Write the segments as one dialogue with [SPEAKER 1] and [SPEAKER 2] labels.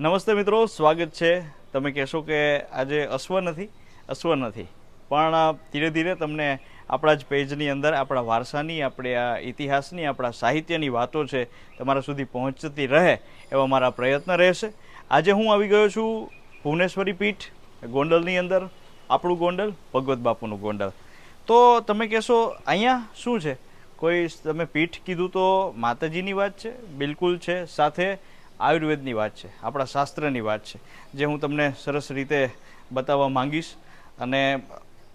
[SPEAKER 1] નમસ્તે મિત્રો, સ્વાગત છે. તમે કહેશો કે આજે અશ્વ નથી અશ્વ નથી. પણ ધીરે ધીરે તમને આપણા જ પેજની અંદર, આપણા વારસાની, આપણે આ ઇતિહાસની, આપણા સાહિત્યની વાતો છે, તમારા સુધી પહોંચતી રહે એવા મારા પ્રયત્ન રહેશે. આજે હું આવી ગયો છું ભુવનેશ્વરી પીઠ, ગોંડલની અંદર, આપણું ગોંડલ, ભગવત બાપુનું ગોંડલ. તો તમે કહેશો, અહીંયા શું છે? કોઈ તમે પીઠ કીધું તો માતાજીની વાત છે, બિલકુલ છે. સાથે આયુર્વેદની વાત છે, આપણા શાસ્ત્રની વાત છે, જે હું તમને સરસ રીતે બતાવવા માંગીશ. અને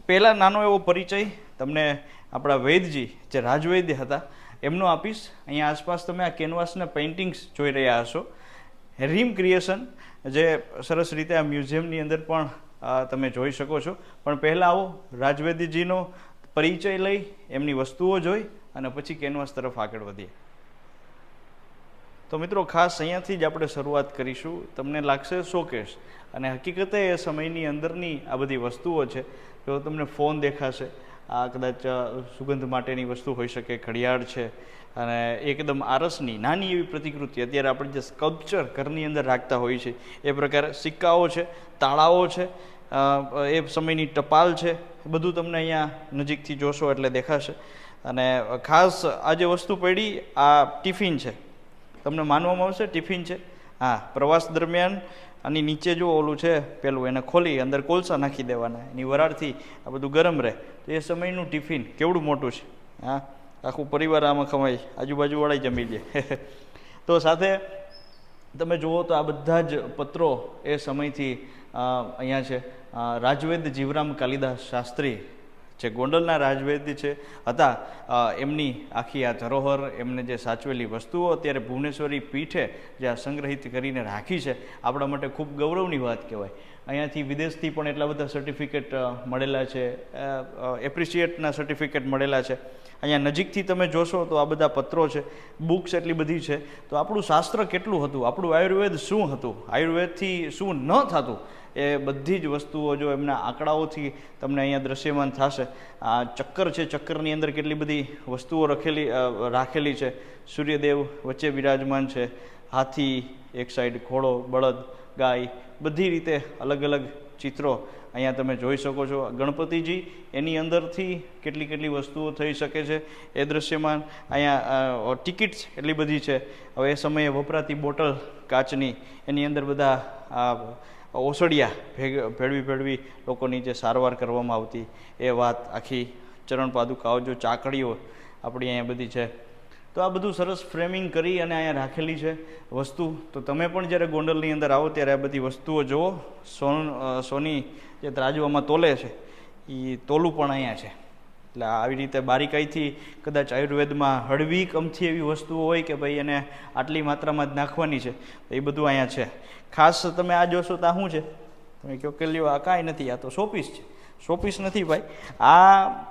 [SPEAKER 1] પહેલાં નાનો એવો પરિચય તમને આપણા વૈદજી જે રાજવૈદ્ય હતા, એમનો આપીશ. અહીંયા આસપાસ તમે આ કેનવાસના પેઇન્ટિંગ્સ જોઈ રહ્યા હશો. રીમ ક્રિએશન જે સરસ રીતે આ મ્યુઝિયમની અંદર પણ તમે જોઈ શકો છો. પણ પહેલાં આવો, રાજવૈદ્યજીનો પરિચય લઈ, એમની વસ્તુઓ જોઈ, અને પછી કેનવાસ તરફ આગળ વધીએ. તો મિત્રો ખાસ અહીંયાથી જ આપણે શરૂઆત કરીશું. તમને લાગશે શોકેસ. અને હકીકતે એ સમયની અંદરની આ બધી વસ્તુઓ છે. જો તમને ફોન દેખાશે, આ કદાચ સુગંધ માટેની વસ્તુ હોઈ શકે, ઘડિયાળ છે, અને એકદમ આરસની, નાની એવી પ્રતિકૃતિ. અત્યારે આપણે જે સ્કલ્પચર ઘરની અંદર રાખતા હોઈએ છીએ, એ પ્રકારે સિક્કાઓ છે, તાળાઓ છે એ સમયની ટપાલ છે બધું તમને અહીંયા નજીકથી જોશો એટલે દેખાશે. અને ખાસ આ જે વસ્તુ પડી, આ ટિફિન છે. તમને માનવામાં આવશે, ટિફિન છે. હા, પ્રવાસ દરમિયાન આની નીચે જો ઓલું છે, પેલું એને ખોલી, અંદર કોલસા નાખી દેવાના, એની વરાળથી આ બધું ગરમ રહે. તો એ સમયનું ટિફિન કેવડું મોટું છે? હા, આખું પરિવાર આમાં ખમાય આજુબાજુવાળા જમી લે. તો સાથે તમે જુઓ તો આ બધા જ પત્રો એ સમયથી અહીંયા છે. રાજવેદ જીવરામ કાલિદાસ શાસ્ત્રી જે ગોંડલના રાજવૈદ્ય છે, હતા એમની આખી આ ધરોહર, એમને જે સાચવેલી વસ્તુઓ અત્યારે ભુવનેશ્વરી પીઠે જે આ સંગ્રહિત કરીને રાખી છે, આપણા માટે ખૂબ ગૌરવની વાત કહેવાય. અહીંયાથી વિદેશથી પણ એટલા બધા સર્ટિફિકેટ મળેલા છે. એપ્રિશિએટના સર્ટિફિકેટ મળેલા છે. અહીંયા નજીકથી તમે જોશો તો આ બધા પત્રો છે બુક્સ એટલી બધી છે. તો આપણું શાસ્ત્ર કેટલું હતું? આપણું આયુર્વેદ શું હતું? આયુર્વેદથી શું ન થતું? એ બધી જ વસ્તુઓ જો એમના આંકડાઓથી તમને અહીંયા દ્રશ્યમાન થશે. આ ચક્કર છે, ચક્કરની અંદર કેટલી બધી વસ્તુઓ રખેલી રાખેલી છે. સૂર્યદેવ વચ્ચે બિરાજમાન છે. હાથી, એક સાઈડ ઘોડો, બળદ, ગાય, બધી રીતે અલગ અલગ ચિત્રો અહીંયા તમે જોઈ શકો છો. ગણપતિજી એની અંદરથી કેટલી કેટલી વસ્તુઓ થઈ શકે છે. એ દ્રશ્યમાન અહીંયા ટિકિટ્સ એટલી બધી છે. હવે એ સમયે વપરાતી બોટલ કાચની, એની અંદર બધા ઓસડિયા ભેગ, ભેળવી ભેળવી લોકોની જે સારવાર કરવામાં આવતી એ વાત આખી ચરણ પાદુકાઓ, જો ચાકડીઓ આપણી અહીંયા બધી છે. તો આ બધું સરસ ફ્રેમિંગ કરી અને અહીંયા રાખેલી છે વસ્તુ. તો તમે પણ જ્યારે ગોંડલની અંદર આવો ત્યારે આ બધી વસ્તુઓ જુઓ. સોન સોની જે ત્રાજવામાં તોલે છે એ તોલું પણ અહીંયા છે. એટલે આવી રીતે બારીકાઈથી કદાચ આયુર્વેદમાં હળવી કમથી એવી વસ્તુઓ હોય કે ભાઈ એને આટલી માત્રામાં જ નાખવાની છે, તો એ બધું અહીંયા છે. ખાસ તમે આ જોશો તો શું છે? તમે કહો કે લ્યો, આ કાંઈ નથી, આ તો શોપીસ છે. શોપીસ નથી ભાઈ. આ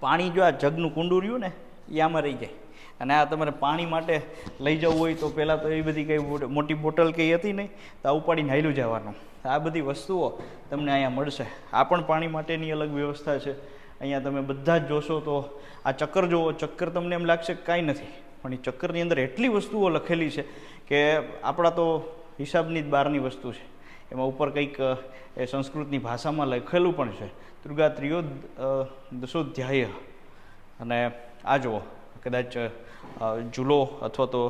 [SPEAKER 1] પાણી જો આ જગનું કુંડું રહ્યું ને એ આમાં રહી જાય. અને આ તમારે પાણી માટે લઈ જવું હોય તો પહેલાં તો એ બધી કંઈ મોટી બોટલ કંઈ હતી નહીં, તો આ ઉપાડીને હાલ્યું જવાનું. આ બધી વસ્તુઓ તમને અહીંયા મળશે. આ પણ પાણી માટેની અલગ વ્યવસ્થા છે. અહીંયા તમે બધા જ જોશો તો આ ચક્કર જુઓ, ચક્કર તમને એમ લાગશે કાંઈ નથી. પણ એ ચક્કરની અંદર એટલી વસ્તુઓ લખેલી છે કે આપણા તો હિસાબની જ બહારની વસ્તુ છે. એમાં ઉપર કંઈક એ સંસ્કૃતની ભાષામાં લખેલું પણ છે. દુર્ગા ત્રિયો દશોધ્યાય. અને આ જુઓ, કદાચ ઝૂલો અથવા તો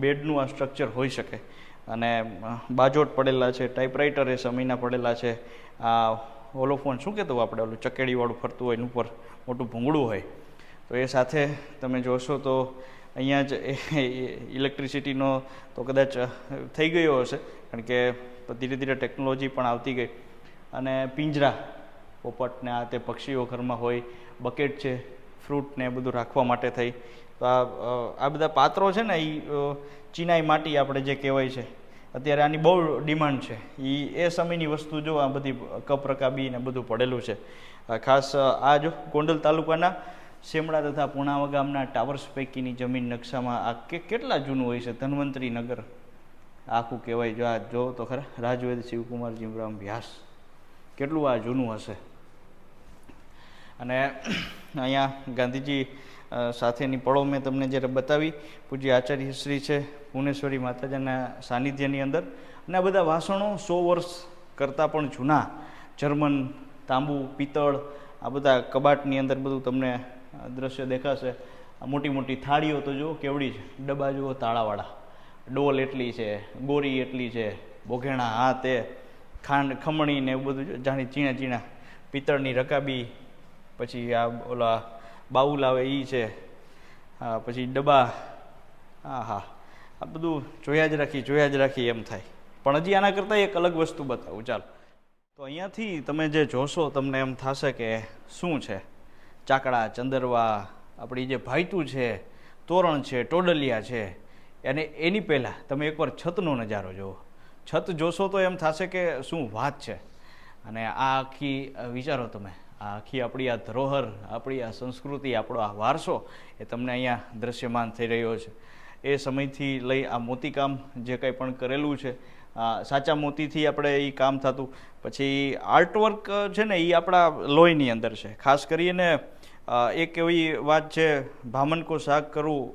[SPEAKER 1] બેડનું આ સ્ટ્રક્ચર હોઈ શકે. અને બાજોટ પડેલા છે ટાઈપરાઇટર એ સમયના પડેલા છે. આ હોલોફોન શું કહેતું આપણે ઓલું, ચકેડીવાળું ફરતું હોય એનું ઉપર, મોટું ભૂંગળું હોય. તો એ સાથે તમે જોશો તો અહીંયા જ ઇલેક્ટ્રિસિટીનો તો કદાચ થઈ ગયો હશે. કારણ કે ધીરે ધીરે ટેકનોલોજી પણ આવતી ગઈ. અને પિંજરા પોપટને આ તે પક્ષીઓ ઘરમાં હોય બકેટ છે ફ્રૂટ ને બધું રાખવા માટે થઈ. તો આ આ બધા પાત્રો છે ને એ ચિનાઈ માટી આપણે જે કહેવાય છે, અત્યારે આની બહુ ડિમાન્ડ છે. એ એ સમયની વસ્તુ જો આ બધી કપ રકાબી ને બધું પડેલું છે. ખાસ આ જો ગોંડલ તાલુકાના શેમડા તથા પુણાવા ગામના ટાવર્સ પૈકીની જમીન નકશામાં આ કેટલા જૂનું હોય છે? ધન્વંતરી નગર આખું કહેવાય જો આ જો તો ખરા. રાજવેદ શિવકુમાર જીવરામ વ્યાસ. કેટલું આ જૂનું હશે? અને અહીંયા ગાંધીજી સાથેની પળો મેં તમને જ્યારે બતાવી, પૂજ્ય આચાર્ય શ્રી છે, ભુવનેશ્વરી માતાજીના સાનિધ્યની અંદર. અને આ બધા વાસણો સો વર્ષ કરતાં પણ જૂના. જર્મન, તાંબુ, પિત્તળ, આ બધા કબાટની અંદર બધું તમને દ્રશ્ય દેખાશે. આ મોટી મોટી થાળીઓ તો જુઓ કેવડી છે. ડબ્બા જુઓ, તાળાવાળા. ડોલ એટલી છે, ગોરી એટલી છે બોઘેણા હા તે, ખાંડ, ખમણી ને એવું બધું જાણી ચીણા ચીણા. પિત્તળની રકાબી પછી આ ઓલા બાઉલ આવે એ છે. હા, પછી ડબ્બા. હા હા આ બધું જોયા જ રાખી જોયા જ રાખી એમ થાય. પણ હજી આના કરતાં એક અલગ વસ્તુ બતાવું, ચાલો. તો અહીંયાથી તમે જે જોશો, તમને એમ થશે કે શું છે? ચાકડા, ચંદરવા, આપણી જે ભાઈતું છે, તોરણ છે, ટોડલિયા છે અને એની પહેલાં તમે એકવાર છતનો નજારો જુઓ. છત જોશો તો એમ થશે કે શું વાત છે. અને આ આખી વિચારો તમે. આખી આપણી આ ધરોહર, આપણી આ સંસ્કૃતિ, આપણો આ વારસો એ તમને અહીંયા દ્રશ્યમાન થઈ રહ્યો છે. એ સમયથી લઈ આ મોતીકામ જે કંઈ પણ કરેલું છે સાચા મોતીથી આપણે એ કામ થતું. પછી આર્ટવર્ક છે ને એ આપણા લોહીની અંદર છે. ખાસ કરીને એક એવી વાત છે ભામણકો શાક કરું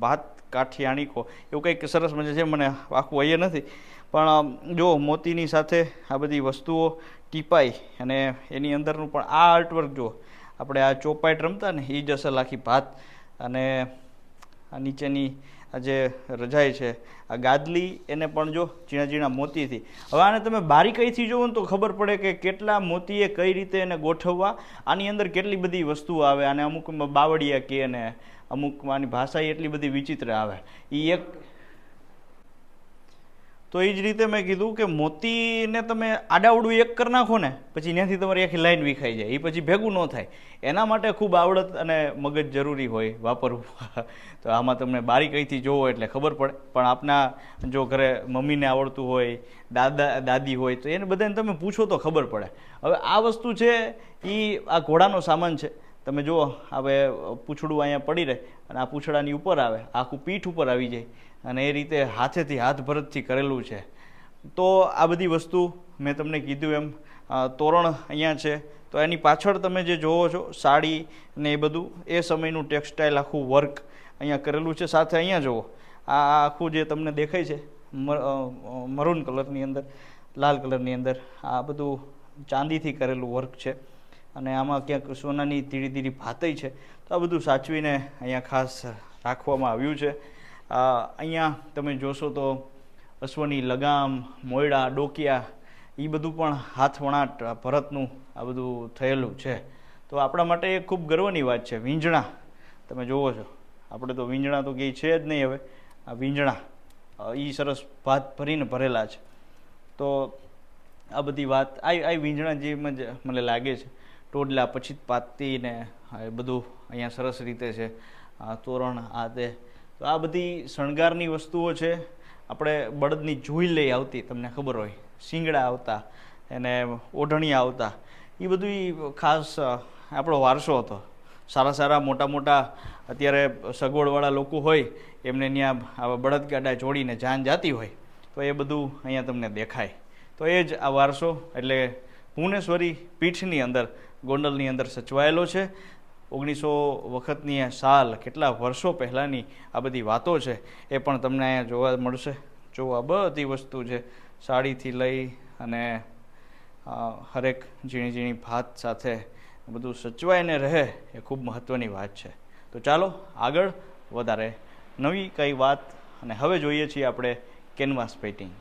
[SPEAKER 1] ભાત કાઠિયાણી કો એવું કંઈક સરસ મજા છે, મને આખું અહીંયા નથી. પણ જો મોતીની સાથે આ બધી વસ્તુઓ ટીપાઈ અને એની અંદરનું પણ આ આર્ટવર્ક જો આપણે આ ચોપાઈટ રમતા ને એ જ અસલ આખી ભાત. અને આ નીચેની જે રજાય છે, આ ગાદલી એને પણ જો ઝીણા ઝીણા મોતીથી હવે આને તમે બારીકાઈથી જોવો ને તો ખબર પડે કે કેટલા મોતીએ કઈ રીતે એને ગોઠવવા, આની અંદર કેટલી બધી વસ્તુઓ આવે, અને અમુક બાવળિયા કે ને, અમુક આની ભાષા એટલી બધી વિચિત્ર આવે. એ એક તો એ જ રીતે મેં કીધું કે મોતીને તમે આડાવડું એક કરી નાખો ને, પછી ત્યાંથી તમારી આખી લાઈન વિખાઈ જાય. એ પછી ભેગું ન થાય. એના માટે ખૂબ આવડત અને મગજ જરૂરી હોય વાપરવું. તો આમાં તમને બારીકાઈથી જોવો એટલે ખબર પડે. પણ આપના જો ઘરે મમ્મીને આવડતું હોય, દાદા, દાદી હોય, તો એને બધાને તમે પૂછો તો ખબર પડે. હવે આ વસ્તુ છે એ આ ઘોડાનો સામાન છે. તમે જુઓ, હવે પૂછડું અહીંયા પડી રહે અને આ પૂછડાની ઉપર આવે, આખું પીઠ ઉપર આવી જાય અને એ રીતે હાથેથી હાથ ભરતથી કરેલું છે. તો આ બધી વસ્તુ મેં તમને કીધું એમ તોરણ અહીંયા છે. તો એની પાછળ તમે જે જોવો છો, સાડી ને એ બધું, એ સમયનું ટેક્સટાઇલ આખું વર્ક અહીંયા કરેલું છે. સાથે અહીંયા જુઓ, આ આખું જે તમને દેખાય છે મરૂન કલરની અંદર, લાલ કલરની અંદર આ બધું ચાંદીથી કરેલું વર્ક છે. અને આમાં ક્યાંક સોનાની ધીરી ધીરી ભાતઈ છે, તો આ બધું સાચવીને અહીંયા ખાસ રાખવામાં આવ્યું છે. અહીંયા તમે જોશો તો અશ્વની લગામ, મોયડા, ડોકિયા એ બધું પણ હાથ વણાટ આ ભરતનું આ બધું થયેલું છે. તો આપણા માટે એ ખૂબ ગર્વની વાત છે. વીંજણા, તમે જુઓ છો. આપણે તો વીંજણા તો કંઈ છે જ નહીં હવે. આ વીંજણા એ સરસ ભાત ભરીને ભરેલા છે. તો આ બધી વાત, આ આ વીંજણા જે જ મને લાગે છે ટોડલા, પછી પાતી ને એ બધું અહીંયા સરસ રીતે છે. તોરણ, આ તે. તો આ બધી શણગારની વસ્તુઓ છે. આપણે બળદની જોઈ લઈ આવતી, તમને ખબર હોય. શિંગડા આવતા, એને ઓઢણી આવતા. એ બધું ખાસ આપણો વારસો હતો. સારા સારા મોટા મોટા અત્યારે સગવડવાળા લોકો હોય, એમને ત્યાં આવા બળદગાડા જોડીને જાન જાતી હોય, તો એ બધું અહીંયા તમને દેખાય. તો એ જ આ વારસો, એટલે ભુવનેશ્વરી પીઠની અંદર ગોંડલની અંદર સચવાયેલો છે. ઓગણીસો વખતની આ સાલ, કેટલા વર્ષો પહેલાંની આ બધી વાતો છે, એ પણ તમને અહીંયા જોવા મળશે. જો આ બધી વસ્તુ છે સાડીથી લઈ અને હરેક ઝીણી ઝીણી ભાત સાથે બધું સચવાઈને રહે, એ ખૂબ મહત્ત્વની વાત છે. તો ચાલો, આગળ વધારે નવી કઈ વાત, અને હવે જોઈએ છીએ આપણે કેનવાસ પેઇન્ટિંગ.